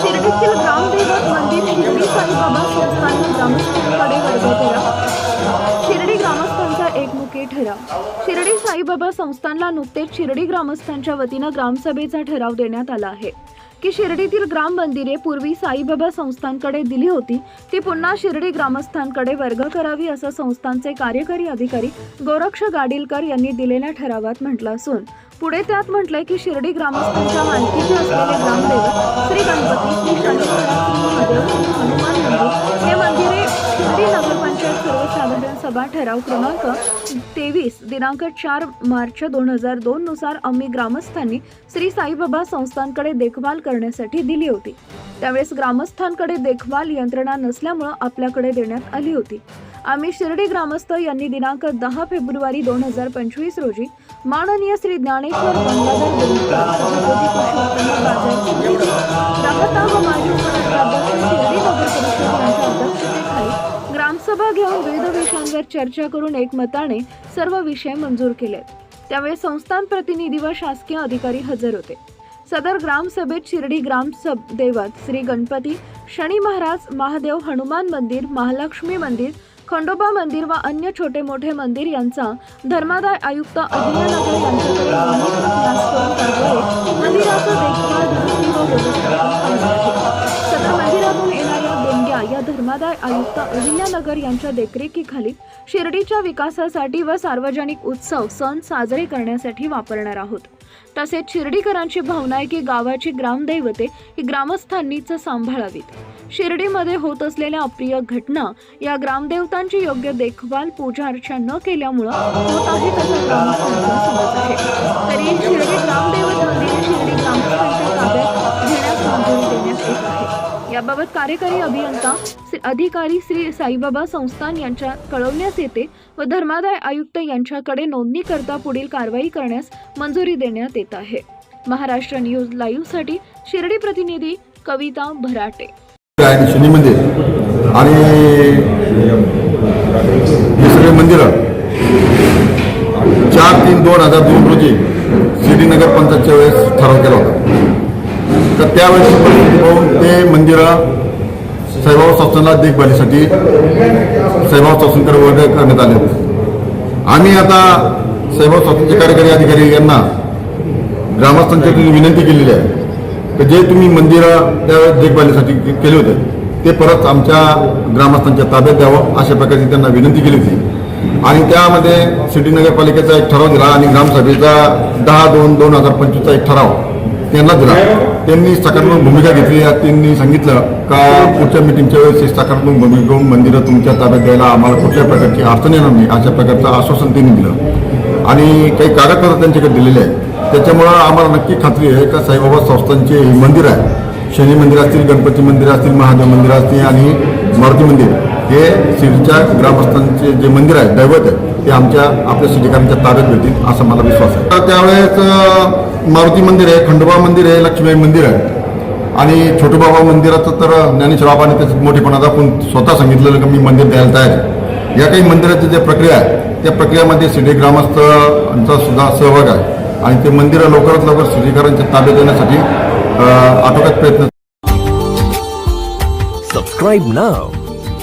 शिर्डीतील ग्रामदैवत मंदिर शिर्डी साईबाबा वर्ग केला. शिर्डी ग्रामस्थांचा एकमुखी ठराव. शिर्डी साईबाबा संस्थानला नुकतेच शिर्डी ग्रामस्थांच्या वतीनं ग्रामसभेचा ठराव देण्यात आला आहे. की शिर्डीतील ग्राम मंदिरे पूर्वी साईबाबा संस्थांकडे दिली होती ती पुन्हा शिर्डी ग्रामस्थांकडे वर्ग करावी असं संस्थांचे कार्यकारी अधिकारी गोरक्ष गाडीलकर यांनी दिलेल्या ठरावात म्हटलं असून पुढे त्यात म्हटलंय की शिर्डी ग्रामस्थांच्या मालकीचे असलेले ग्रामदैवत श्री गणपती श्री शनिवार हनुमान मंदिर हे सर्वसाधारण सभा ठराव क्रमांक तेवीस दिनांक चार मार्च दोन हजार दोन नुसार आम्ही ग्रामस्थांनी श्री साईबाबा संस्थांकडे देखभाल करण्यासाठी दिली होती. त्यावेळेस ग्रामस्थांकडे देखभाल यंत्रणा नसल्यामुळं आपल्याकडे देण्यात आली होती. आम्ही शिर्डी ग्रामस्थ यांनी दिनांक दहा फेब्रुवारी दोन हजार पंचवीस रोजी माननीय श्री ज्ञानेश्वर गंगाधर सभा घेऊन विविध विषयांवर चर्चा करून एकमताने सर्व विषय मंजूर केले त्यावेळी संस्थान प्रतिनिधी व शासकीय अधिकारी हजर होते. सदर ग्रामसभेत शिर्डी ग्राम सब देवत श्री गणपती शनी महाराज महादेव हनुमान मंदिर महालक्ष्मी मंदिर खंडोबा मंदिर व अन्य छोटे मोठे मंदिर यांचा धर्मादाय आयुक्त अहिल्यानगर यांच्याकडे धर्मादाय आयुक्त अहिल्यानगर यांच्या देखरेखीखाली शिर्डीच्या विकासासाठी व सार्वजनिक उत्सव सण साजरे करण्यासाठी वापरणार आहोत. तसेच शिर्डीकरांची भावना आहे की गावाची ग्रामदैवते ही ग्रामस्थांनीच सांभाळावीत. शिर्डीमध्ये होत असलेल्या अप्रिय घटना या ग्रामदेवतांची योग्य देखभाल पूजा अर्चा न केल्यामुळं होत आहे असं ग्रामस्थांचा समज आहे. तरी शिर्डी ग्रामदैवत मंदिर शिर्डी याबाबत कार्यकारी अभियंता अधिकारी श्री साईबाबा संस्थान यांच्या कळवण्यास येते व धर्मादाय आयुक्त यांच्याकडे नोंदणी करता पुढील कारवाई करण्यास मंजुरी देण्यात येत आहे. महाराष्ट्र न्यूज लाईव्हसाठी शिर्डी प्रतिनिधी कविता भराटे. शनी मंदिर आणि हे सगळे मंदिरं चार तीन दोन हजार दोन रोजी शिर्डी नगर पंचायतच्या वेळेस ठराव केला होता. तर त्यावेळेस पाहून ते मंदिरं साईबाबा संस्थांना देखभालीसाठी साईबाबा संस्थांकडे वर्ग करण्यात आले. आम्ही आता साईबाबा संस्थांचे कार्यकारी अधिकारी यांना ग्रामस्थांच्या विनंती केलेली आहे तर जे तुम्ही मंदिरं त्यावेळेस देखभालीसाठी केले होते ते परत आमच्या ग्रामस्थांच्या ताब्यात द्यावं अशा प्रकारची त्यांना विनंती केली होती. आणि त्यामध्ये सिटी नगरपालिकेचा एक ठराव दिला आणि ग्रामसभेचा दहा दोन दोन हजार पंचवीसचा एक ठराव त्यांना दिला त्यांनी सकारात्मक भूमिका घेतली त्यांनी सांगितलं का पुढच्या मिटिंगच्या वेळेस सकारात्मक भूमिका घेऊन मंदिरं तुमच्या ताब्यात द्यायला आम्हाला कुठल्या प्रकारची अडचण येणार नाही. अशा प्रकारचं आश्वासन त्यांनी दिलं. आणि काही कागदपत्र त्यांच्याकडे दिलेले आहेत. त्याच्यामुळं आम्हाला नक्की खात्री आहे का साईबाबा संस्थांचे हे मंदिर आहे. शनी मंदिर असतील गणपती मंदिर असतील महादेव मंदिर असतील आणि मारुती मंदिर. हे शिर्डीच्या ग्रामस्थांचे जे मंदिर आहे दैवत आहे ते आमच्या आपल्या शिर्डीकरांच्या ताब्यात भेटतील असा मला विश्वास आहे. तर त्यावेळेस मारुती मंदिर आहे खंडोबा मंदिर आहे लक्ष्मीबाई मंदिर आहे. आणि छोटूबाबा मंदिराचं तर ज्ञानेश्वर बाबाने त्याचं मोठेपणा दाखवून स्वतः सांगितलेलं की मी मंदिर द्यायला तयार आहे. या काही मंदिराची ज्या प्रक्रिया आहे त्या प्रक्रियामध्ये शिर्डी ग्रामस्थांचा सुद्धा सहभाग आहे. आणि ते मंदिरं लवकरात लवकर शिर्डीकरांच्या ताब्यात देण्यासाठी आटोक्यात प्रयत्न Subscribe now